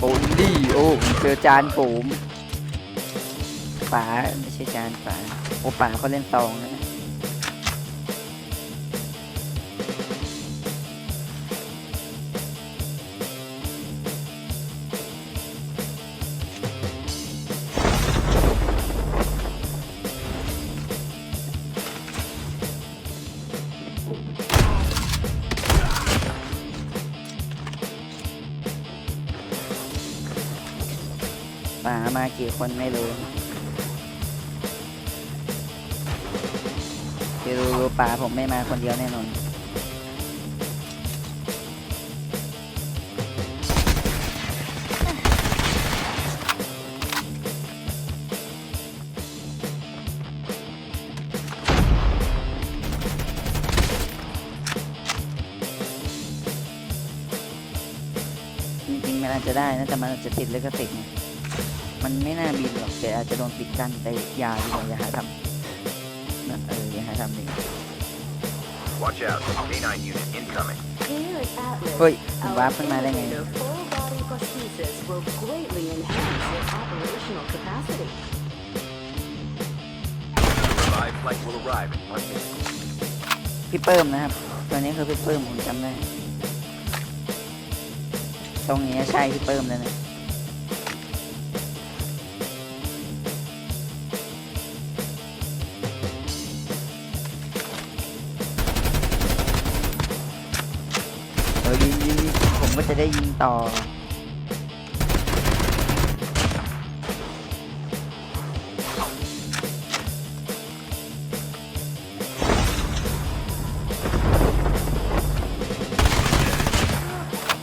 โอ้ลี่โอ้เจอจานผมป๋าไม่ใช่จานป๋าโอ้ป๋าเขาเล่นตองนะามากี่คนไม่รู้คือรู้รู้ป๋าผมไม่มาคนเดียวแน่นอนจริงๆมันอาจจะได้นะแต่มันอาจจะติดเลยก็ติดไง มันไม่น่าบินหรอกแต่อาจจะโดนปิดกั้นแต่อยาดีกว่าอย่าหาทำนะเอออย่าหาทำเลย Watch out. K9 unit incoming. Here at Atlas, เฮ้ยผม our วาร์ปขึ้นมาได้ไง innovative full body prosthesis will greatly enhance your operational capacity. Revive flight will arrive in one minute. พี่เปิ้มนะครับตัวนี้คือพี่เปิ้มผมจำได้ ตรงนี้ใช่พี่เปิ้มเลยนะ จะได้ยิงต่อ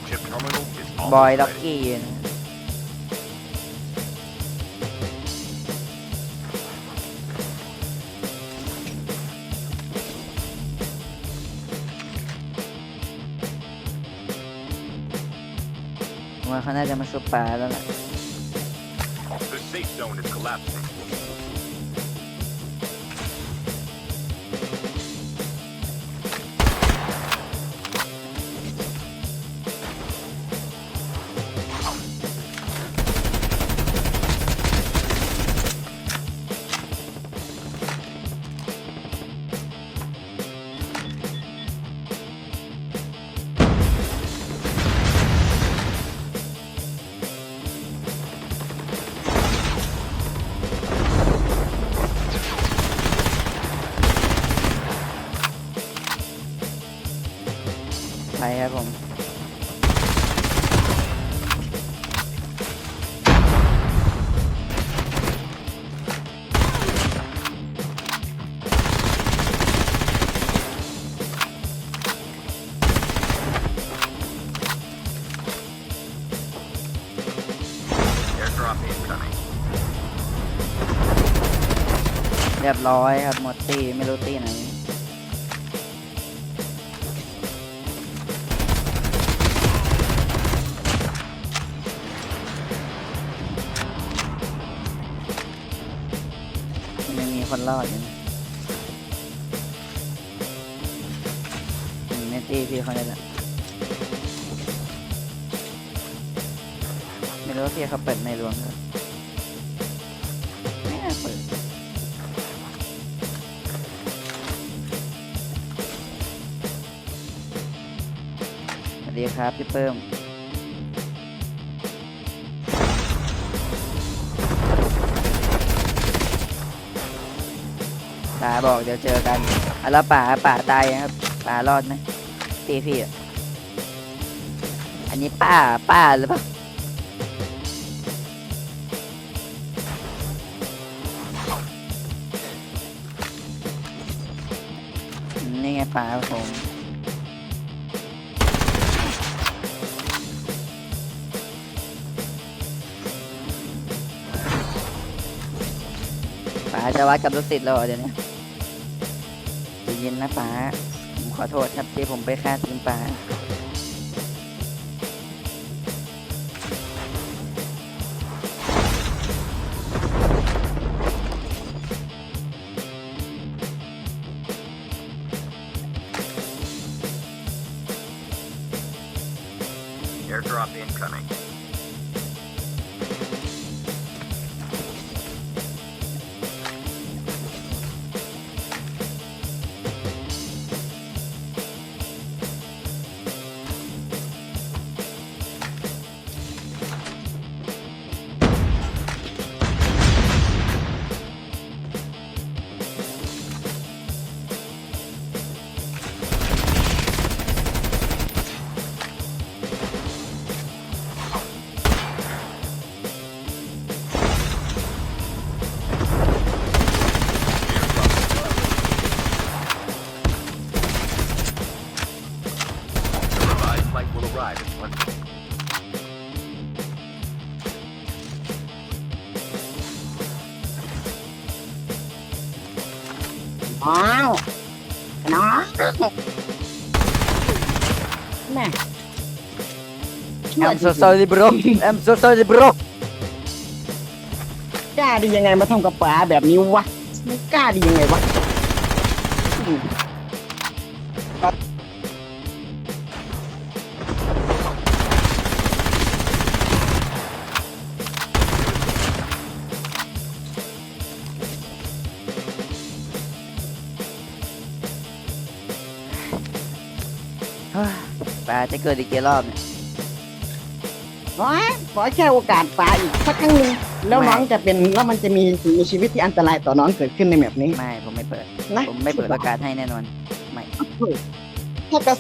Chip terminal is บอย almost ล็อก ready. กี้นะ uma janela mais chupada. Né? The safe zone is collapsing. ครับผมเรียบร้อยครับหมดตีไม่รู้ตีไหน คนรอดอยู่นะอืมในตีพี่เขาเนี่ยแหละไม่รู้ว่าพี่เขาเปิดในรวมหรือไม่น่าเปิดสวัสดีครับพี่เพิ่ม ตาบอกเดี๋ยวเจอกันอะแล้วป่าป่าตายยังครับป่ารอดไหมตีพี่อะอันนี้ป้าป้าหรือเปล่านี่ไงป่าผมป๋าจะวัดกับลูกศิษย์เหรอเดี๋ยวนี้ เย็นนะป๋าผมขอโทษครับที่ผมไปฆ่าทีมป๋า Airdrop incoming. I'm so sorry bro I'm so sorry bro กล้าดียังไงมาทำกับป๋าแบบนี้วะมึงกล้าดียังไงวะอืมเฮ้ยปลาจะเกิดอีกกี่รอบเนี่ย ขอขอแค่โอกาสป๋าอีกสักครั้งหนึ่งแล้วไม่น้องจะเป็นแล้วมันจะมีมีชีวิตที่อันตรายต่อน้องเกิดขึ้นในแบบนี้ ไม่ผมไม่เปิด นะ ผมไม่เปิดโอกาสให้แน่นอน ไม่ถ้ากระ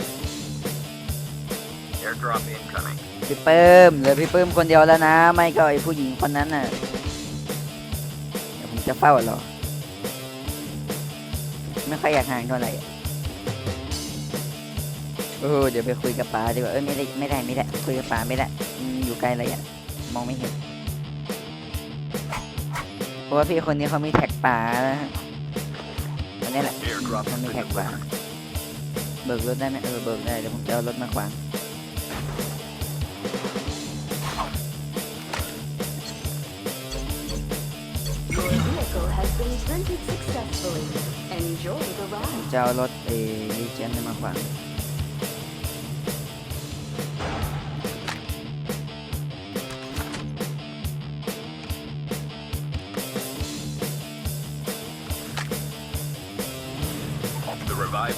Airdrop incoming. พี่เปิ้มเหลือพี่เปิ้มคนเดียวแล้วนะ ไม่ก็ไอ้ผู้หญิงคนนั้นน่ะเดี๋ยวผมจะเฝ้ารอ ไม่ค่อยอยากห่างเท่าไหร่โอ้เดี๋ยวไปคุยกับป๋าดีกว่าเอ้ยไม่ได้ไม่ได้ไม่ได้คุยกับป๋าไม่ได้ อืมอยู่ไกลเลยอะมองไม่เห็น เพราะว่าพี่คนนี้เขามีแท็กป๋านะฮะคนนี้แหละ Airdrop เขา has มี been แท็กป๋า delivered. เบิกรถได้ไหมเออเบิกได้เดี๋ยวผมจะเอารถมาขวาง Your vehicle has been rented successfully. Enjoy the ผม ride. จะเอารถเอลีเจนมาขวาง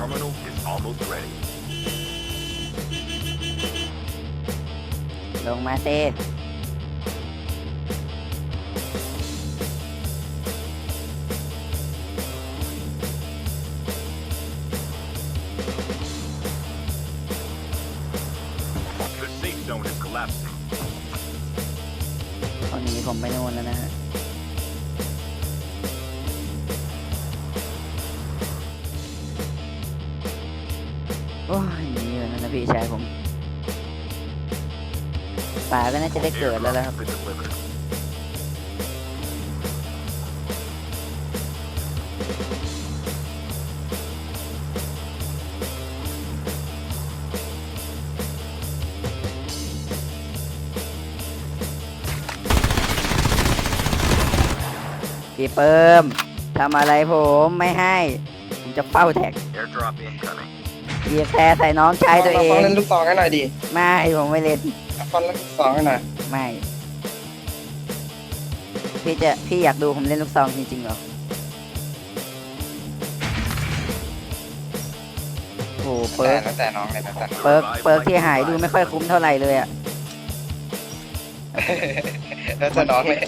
terminal is almost ready. ลงมาเซ The safe zone is collapsing. ตอนนี้ผมไปโน่นแล้วนะฮะ ป่าก็น่าจะได้เกิดแล้วละครับ Airdrop has been delivered. พี่เปิมทำอะไรผมไม่ให้ ผมจะเฝ้าแท็ก Airdrop incoming. เหยียบแต่ใส่น้องชายตัวเอฟังงเล่นลูกซองให้หน่อยดิ ไม่ ผมไม่เล่น ฟังเล่นลูกซองให้หน่อยไม่ พี่จะพี่อยากดูผมเล่นลูกซองจริงๆเหรอ โอ้เปิร์กแล้วแต่น้องเลยแล้วแต่เปิร์กเปิร์กที่หายดูไม่ค่อยคุ้มเท่าไหร่เลยอะแล้วแต่น้องเลย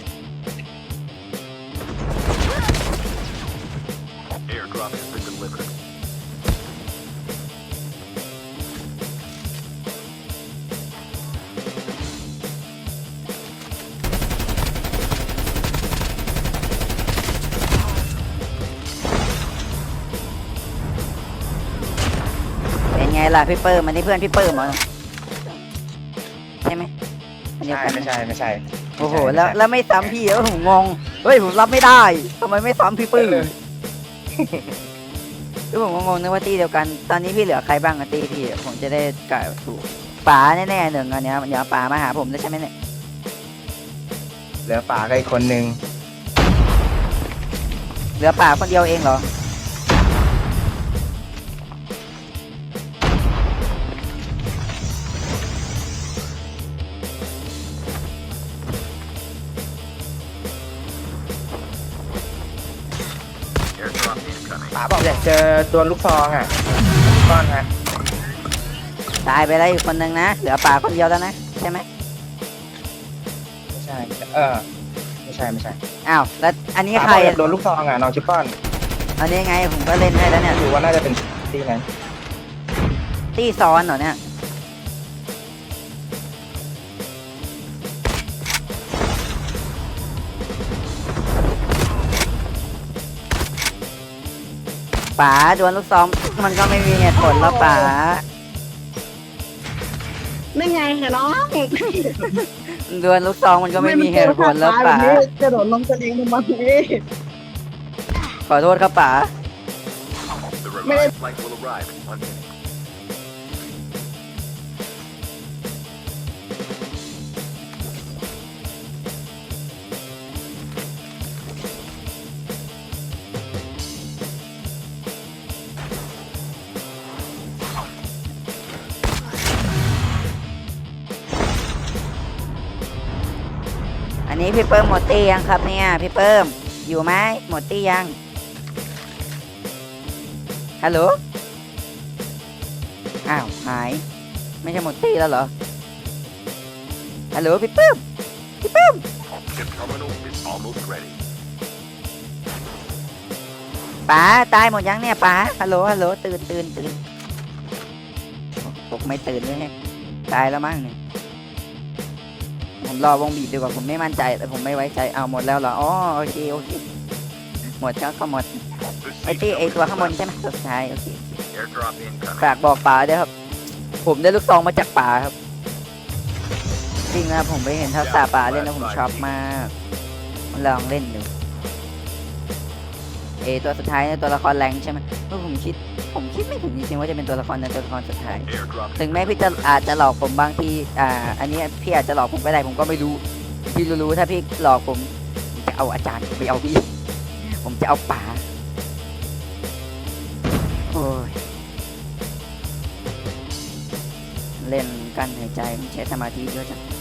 ล่ะพี่เปิร์มมันนี่เพื่อนพี่เปิร์มเหรอใช่ไหมอันเดียวกันไหมไม่ใช่ไม่ใช่โอ้โหแล้วแล้วไม่ซ้ำพี่แล้วผมงงเฮ้ยผมรับไม่ได้ทำไมไม่ซ้ำพี่ปื้มคือผมก็งงนึกว่าตีเดียวกัน ตอนนี้พี่เหลือใครบ้างอะตีพี่ผมจะได้กะถูกป๋าแน่ๆหนึ่งอันเนี้ยเดี๋ยวป๋ามาหาผมได้ใช่ไหมเนี่ยเหลือป่าก็อีกคนนึงเหลือป๋าคนเดียวเองเหรอ เจอตัวลูกซองอะก้อนฮะตายไปแล้วอีกคนนึงนะ เหลือป่าคนเดียวแล้วนะ ใช่ไหมไม่ใช่ เออ ไม่ใช่ไม่ใช่อ้าว แล้วอันนี้ป๋าใครบอกอยาอะกโดนลูกซองอะน้องชิปป้อนอันนี้ไงผมก็เล่นให้แล้วเนี่ย ดูว่าน่าจะเป็นตีนั้น ตี้ซ้อนเหรอเนี่ย ป๋าดวลลูกซองมันก็ไม่มีเหตุผลแล้วป๋านี่ไงเห็นน้องดวลลูกซองมันก็ไม่มีเหตุผลแล้วป๋าจะโดดลงกระดิ่งทำไมขอโทษครับป๋า The revived flight will นี้พี่เปิ้มหมดตียังครับเนี่ยพี่เปิ้มอยู่ไหมหมดตียังฮัลโหลอ้าวหายไม่ใช่หมดตีแล้วเหรอฮัลโหลพี่เปิ้มพี่เปิ้ม Chip terminal is almost ready. ป๋าตายหมดยังเนี่ยป๋าฮัลโหลฮัลโหลตื่นตื่นตื่นผมไม่ตื่นเลยตายแล้วมั้งเนี่ย ผมรอวงบีบดีกว่าผมไม่มั่นใจแต่ผมไม่ไว้ใจเอาหมดแล้วเหรออ๋อโอเคโอเคหมดแล้วก็หมดไอ้ที่ไอ้ตัวข้างบนใช่ไหมสุดท้ายโอเคฝากบอกป่าด้วยครับ ผมได้ลูกซองมาจากป่าครับ จริงนะผมไปเห็นทักษะป่าเล่นแล้วผมชอบมากลองเล่นดู เอตัวสุดท้ายในยตัวละครแรงใช่ไหมเมื่อผมคิดผมคิดไม่ถึงจริงๆว่าจะเป็นตัวละครในตัวละครสุดท้าย ถึงแม้พี่จะอาจจะหลอกผมบางทีอ่าอันนี้พี่อาจจะหลอกผมก็ได้ผมก็ไม่รู้พี่รู้ๆถ้าพี่หลอกผมจะเอาอาจารย์ไปเอาพี่ ผมจะเอาป๋าโอ้ยเล่นกันหายใจใช้สมาธิเยอะจัง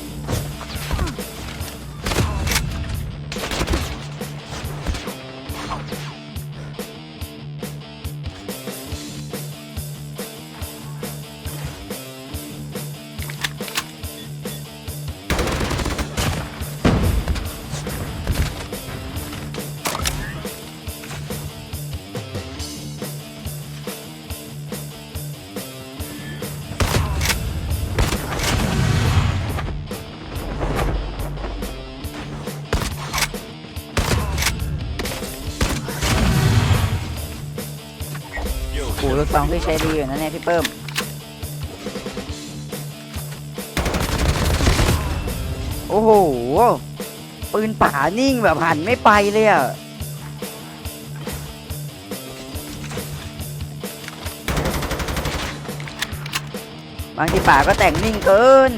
โอ้ลูกซองพี่ใช้ดีอยู่นะเนี่ยพี่เปิ้มโอ้โห ปืนป่านิ่งแบบหันไม่ไปเลยอะบางทีป่าก็แต่งนิ่งเกิน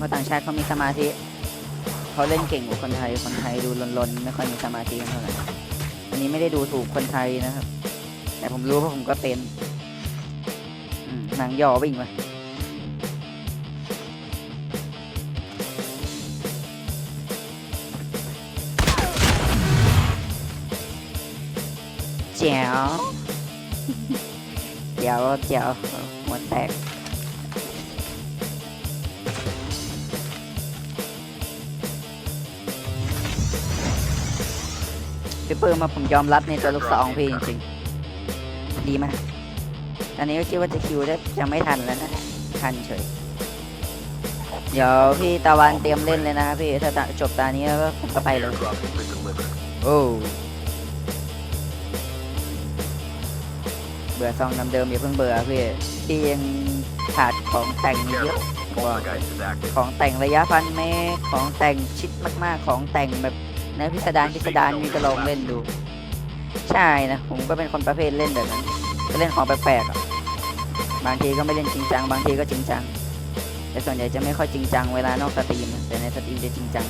เล่นเพราะต่างชาติเขามีสมาธิเขาเล่นเก่งกว่าคนไทย คนไทยดูลนๆไม่ค่อยมีสมาธิเท่าไหร่อันนี้ไม่ได้ดูถูกคนไทยนะครับ แต่ผมรู้เพราะผมก็เป็นหนังย่อวิ่งมาแจ๋วแจ๋วแจ๋วหัวแตก พี่ปื้มมาผมยอมรับในตัวลูกสองพี่จริงๆดีมากอันนี้ก็คิดว่าจะคิวได้ยังไม่ทันแล้วนะ ทันเฉย เดี๋ยวพี่ตะวันเตรียมเล่นเลยนะครับพี่ ถ้าจบตานี้แล้วก็ผมก็ไปเลย Airdrop has been delivered. โอ้เบื่อซองเดิมๆอย่าเพิ่งเบื่อพี่พี่ยังขาดของแต่งอีกเยอะ Careful. Poltergeist is active. ของแต่งระยะพันเมตรของแต่งชิดมากๆ ของแต่งแบบเนื้อพิสดารพิสดารมีก็ลองเล่นดู ใช่นะผมก็เป็นคนประเภทเล่นแบบนั้นก็เล่นของแปลกๆบางทีก็ไม่เล่นจริงจัง บางทีก็จริงจัง แต่ส่วนใหญ่จะไม่ค่อยจริงจังเวลานอกสตรีมแต่ในสตรีมจะจริงจัง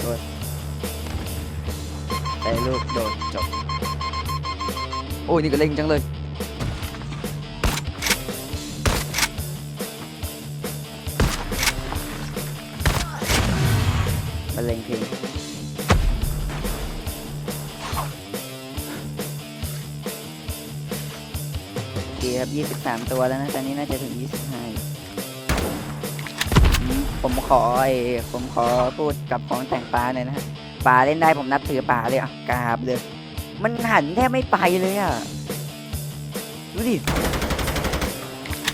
โดยแต่ลูกโดดจบโอ้ยนี่ก็เล่งจังเลย เคครับ 23 ตัวแล้วนะ ตอนนี้น่าจะถึง 25 ผมขอไอ้ผมขอพูดกับของแต่งปลาหน่อยนะฮะปลาเล่นได้ผมนับถือปลาเลยอะกราบเลย มันหันแทบไม่ไปเลยอะ ดูดิ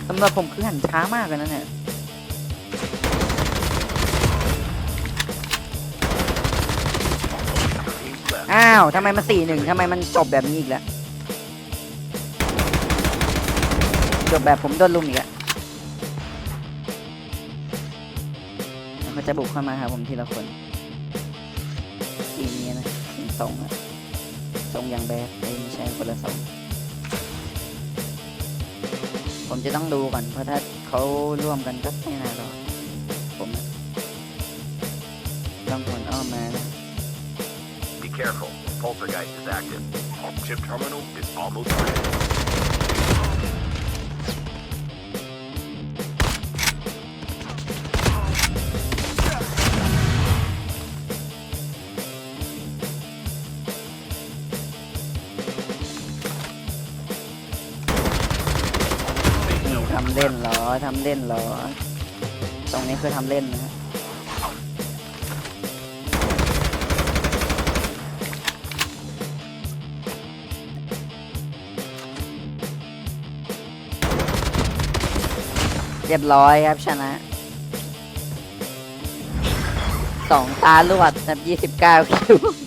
สำหรับผมคือหันช้ามากเลยนะเนี่ยอ้าวทำไมมันสี่หนึ่งทำไมมันจบแบบนี้อีกแล้ว จบแบบผมโดนลุมอีกแล้วแล้วเขาจะบุกเข้ามาหาผมทีละคนทีนี้นะทีสองอะทรงอย่างแบดเอ้ยไม่ใช่คนละทรงผมจะต้องดูก่อน เพราะถ้าเขาร่วมกันก็ไม่น่ารอดผมต้องคนอ้อมมานะ Be careful. Poltergeist is active. Chip terminal is almost ready. เล่นเหรอทำเล่นเหรอ ตรงนี้คือทำเล่นนะเรียบร้อยครับชนะสองตาลวดครับยี่สิบเก้าคิว